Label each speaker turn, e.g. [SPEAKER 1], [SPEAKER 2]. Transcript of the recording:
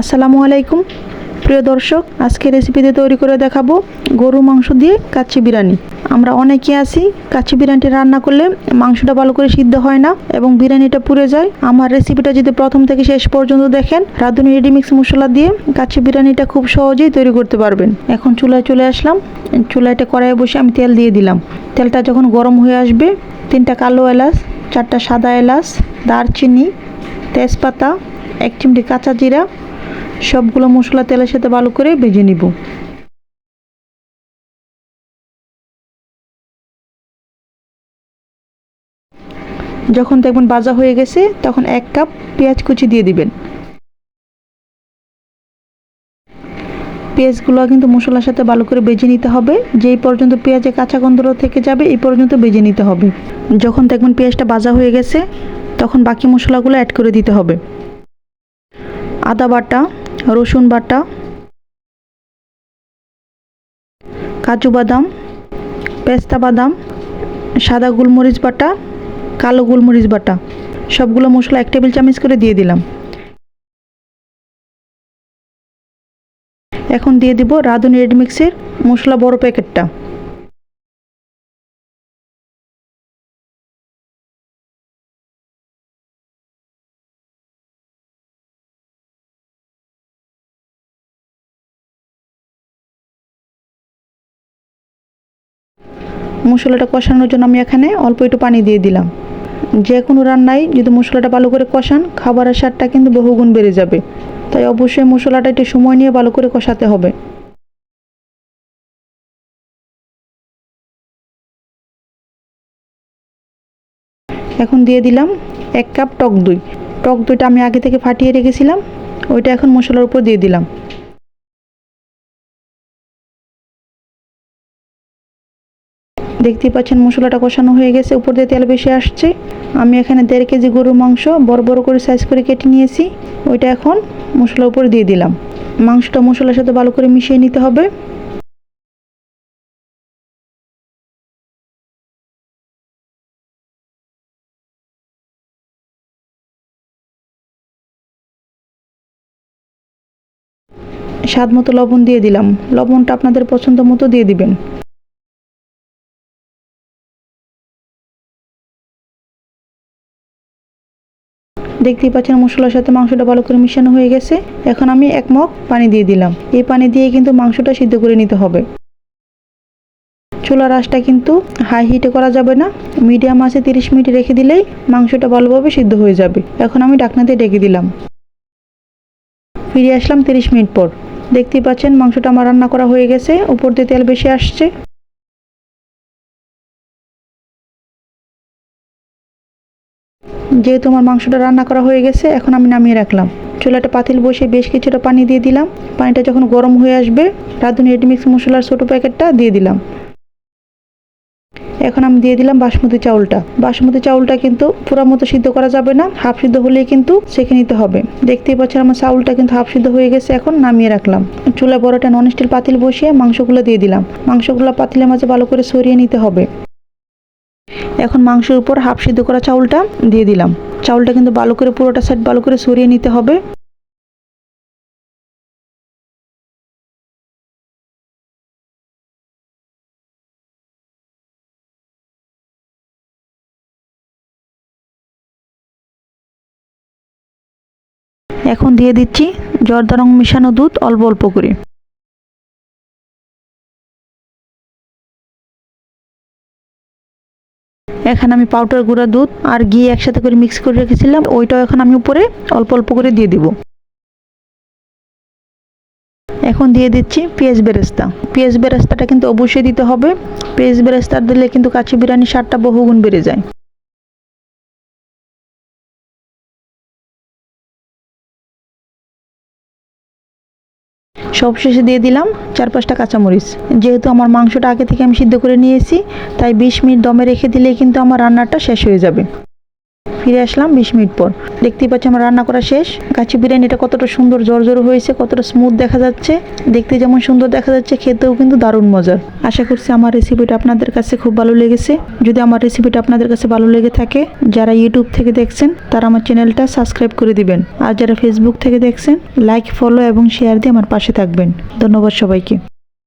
[SPEAKER 1] আসসালামু আলাইকুম। প্রিয় দর্শক, আজকে রেসিপিতে তৈরি করে দেখাবো গরু মাংস দিয়ে কাচ্চি বিরিয়ানি। আমরা অনেকে আছি, কাচ্চি বিরিয়ানিটি রান্না করলে মাংসটা ভালো করে সিদ্ধ হয় না এবং বিরিয়ানিটা পুড়ে যায়। আমার রেসিপিটা যদি প্রথম থেকে শেষ পর্যন্ত দেখেন, রাঁধুনি রেডিমিক্স মশলা দিয়ে কাচ্চি বিরিয়ানিটা খুব সহজেই তৈরি করতে পারবেন। এখন চুলায় চলে আসলাম। চুলাইটা কড়াইয়ে বসে আমি তেল দিয়ে দিলাম। তেলটা যখন গরম হয়ে আসবে, তিনটা কালো এলাচ, চারটা সাদা এলাচ, দারচিনি, তেজপাতা, এক চিমটি কাঁচা জিরা সবগুলো মশলা তেলের সাথে ভালো করে ভেজে নিব। যখন দেখবেন ভাজা হয়ে গেছে, তখন এক কাপ পেঁয়াজ কুচি দিয়ে দিবেন। পেঁয়াজগুলো কিন্তু মশলার সাথে ভালো করে বেজে নিতে হবে। যেই পর্যন্ত পেঁয়াজে কাঁচা গন্ধ থেকে যাবে, এই পর্যন্ত বেজে নিতে হবে। যখন দেখবেন পেঁয়াজটা ভাজা হয়ে গেছে, তখন বাকি মশলাগুলো অ্যাড করে দিতে হবে। আদা বাটা রসুন বাটা, কাজু বাদাম, পেস্তা বাদাম, সাদা গোলমরিচ বাটা, কালো গোলমরিচ বাটা। সবগুলো মশলা এক টেবিল চামচ করে দিয়ে দিলাম। এখন দিয়ে দিব রাঁধুনি রেড মিক্সের মশলা বড় প্যাকেটটা। মশলাটা কষানোর জন্য আমি এখানে অল্প একটু পানি দিয়ে দিলাম। যে কোনো রান্নায় যদি মশলাটা ভালো করে কষান, খাবারের স্বাদটা কিন্তু বহুগুণ বেড়ে যাবে। তাই অবশ্যই মশলাটা একটু সময় নিয়ে ভালো করে কষাতে হবে। এখন দিয়ে দিলাম এক কাপ টক দই। টক দইটা আমি আগে থেকে ফাটিয়ে রেখেছিলাম, ওইটা এখন মশলার উপর দিয়ে দিলাম। দেখতেই পাচ্ছেন মশলাটা কষানো হয়ে গেছে, উপর দিয়ে তেল বেশি আসছে। আমি এখানে দেড় কেজি গরুর মাংস বড় বড় করে সাইজ করে কেটে নিয়েছি, ওইটা এখন মশলার উপরে দিয়ে দিলাম। মাংসটা মশলার সাথে ভালো করে মিশিয়ে নিতে হবে। স্বাদ মতো লবণ দিয়ে দিলাম। লবণটা আপনাদের পছন্দ মতো দিয়ে দিবেন। দেখতেই পাচ্ছেন মশলার সাথে মাংসটা ভালো করে মিশানো হয়ে গেছে। এখন আমি এক মগ পানি দিয়ে দিলাম। এই পানি দিয়ে কিন্তু মাংসটা সিদ্ধ করে নিতে হবে। চুলার আঁচটা কিন্তু হাই হিটে করা যাবে না। মিডিয়াম আছে তিরিশ মিনিট রেখে দিলেই মাংসটা ভালোভাবে সিদ্ধ হয়ে যাবে। এখন আমি ডাকনাতে ডেকে দিলাম। ফিরে আসলাম তিরিশ মিনিট পর। দেখতেই পাচ্ছেন মাংসটা আমার রান্না করা হয়ে গেছে। উপর দিয়ে তেল বেশি আসছে। যেহেতু আমার মাংসটা রান্না করা হয়ে গেছে, এখন আমি নামিয়ে রাখলাম। চুলাটা পাতিল বসে বেশ কিছুটা পানি দিয়ে দিলাম। পানিটা যখন গরম হয়ে আসবে, রাঁধুনি রেডিমিক্স মশলার ছোটো প্যাকেটটা দিয়ে দিলাম। এখন আমি দিয়ে দিলাম বাসমতি চাউলটা। বাসমতি চাউলটা কিন্তু পুরো মতো সিদ্ধ করা যাবে না, হাফ সিদ্ধ হলেই কিন্তু সেঁকে নিতে হবে। দেখতেই পাচ্ছেন আমার চাউলটা কিন্তু হাফ সিদ্ধ হয়ে গেছে, এখন নামিয়ে রাখলাম। চুলা বড়টা নন স্টিল পাতিল বসিয়ে মাংসগুলো দিয়ে দিলাম। মাংসগুলো পাতিলের মাঝে ভালো করে সরিয়ে নিতে হবে। এখন মাংসের উপর হাফ সিদ্ধ করা চাউলটা দিয়ে দিলাম। চাউলটা কিন্তু ভালো করে পুরোটা সাইড ভালো করে সরিয়ে নিতে হবে। এখন দিয়ে দিচ্ছি জর্দা রং মিশানো দুধ অল্প অল্প করে। এখানে আমি পাউডার গুঁড়া দুধ আর ঘি একসাথে করে মিক্স করে রেখেছিলাম। ওইটাও এখন আমি উপরে অল্প অল্প করে দিয়ে দিব। এখন দিয়ে দিচ্ছি পেঁয়াজ বেরেস্তা। পেঁয়াজ বেরেস্তাটা কিন্তু অবশ্যই দিতে হবে। পেঁয়াজ বেরেস্তা দিলে কিন্তু কাঁচি বিরিয়ানির স্বাদটা বহুগুণ বেড়ে যায়। সব শেষে দিয়ে দিলাম চার পাঁচটা কাঁচামরিচ। যেহেতু আমার মাংসটা আগে থেকে আমি সিদ্ধ করে নিয়েছি, তাই বিশ মিনিট দমে রেখে দিলে কিন্তু আমার রান্নাটা শেষ হয়ে যাবে। ফিরে আসলাম বিশ মিনিট পর। দেখতেই পাচ্ছি আমার রান্না করা শেষ। কাচ্চি বিরিয়ানিটা কতটা সুন্দর জর্জর হয়েছে, কতটা স্মুথ দেখা যাচ্ছে। দেখতে যেমন সুন্দর দেখা যাচ্ছে, খেতেও কিন্তু দারুণ মজার। আশা করছি আমার রেসিপিটা আপনাদের কাছে খুব ভালো লেগেছে। যদি আমার রেসিপিটা আপনাদের কাছে ভালো লেগে থাকে, যারা ইউটিউব থেকে দেখছেন, তারা আমার চ্যানেলটা সাবস্ক্রাইব করে দিবেন। আর যারা ফেসবুক থেকে দেখছেন লাইক ফলো এবং শেয়ার দিয়ে আমার পাশে থাকবেন। ধন্যবাদ সবাইকে।